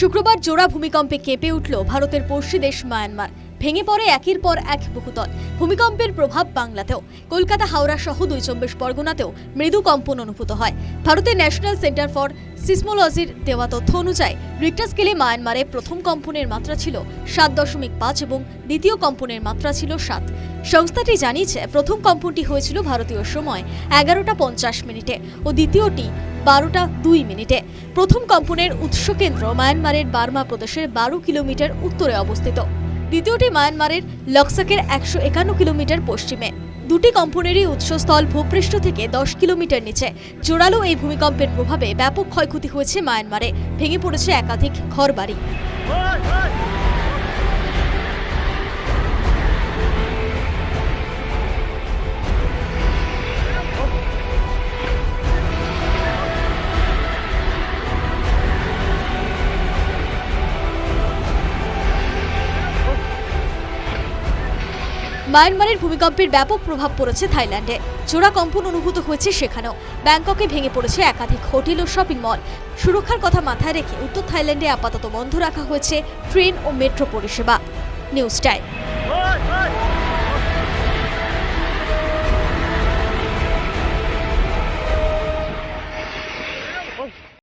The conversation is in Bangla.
শুক্রবার জোড়া ভূমিকম্পে কেঁপে উঠল ভারতের পড়শি দেশ মায়ানমার। ভেঙে পড়ে একের পর এক বহুতল ভূমিকম্পের প্রভাব বাংলাতেও। কলকাতা, হাওড়া সহ দুই চব্বিশ পরগনাতেও মৃদু কম্পন অনুভূত হয়। ভারতের ন্যাশনাল সেন্টার ফর সিসমোলজির দেওয়া তথ্য অনুযায়ী, রিক্টার স্কেলে মায়ানমারে প্রথম কম্পনের মাত্রা ছিল সাত দশমিক পাঁচ এবং দ্বিতীয় কম্পনের মাত্রা ছিল সাত। সংস্থাটি জানিয়েছে, প্রথম কম্পনটি হয়েছিল ভারতীয় সময় এগারোটা পঞ্চাশ মিনিটে ও দ্বিতীয়টি বারোটা দুই মিনিটে। প্রথম কম্পনের উৎস কেন্দ্র মায়ানমারের বার্মা প্রদেশের বারো কিলোমিটার উত্তরে অবস্থিত। দ্বিতীয়টি মায়ানমারের লকসাকের একশো একান্ন কিলোমিটার পশ্চিমে। দুটি কম্পনেরই উৎসস্থল ভূপৃষ্ঠ থেকে দশ কিলোমিটার নিচে। জোরালো এই ভূমিকম্পের প্রভাবে ব্যাপক ক্ষয়ক্ষতি হয়েছে মায়ানমারে। ভেঙে পড়েছে একাধিক ঘরবাড়ি। মায়ানমারের ভূমিকম্পের ব্যাপক প্রভাব পড়েছে থাইল্যান্ডে। চোরা কম্পন অনুভূত হয়েছে সেখানেও। ব্যাংককে ভেঙে পড়েছে একাধিক হোটেল ও শপিং মল। সুরক্ষার কথা মাথায় রেখে উত্তর থাইল্যান্ডে আপাতত বন্ধ রাখা হয়েছে ট্রেন ও মেট্রো পরিষেবা। News time.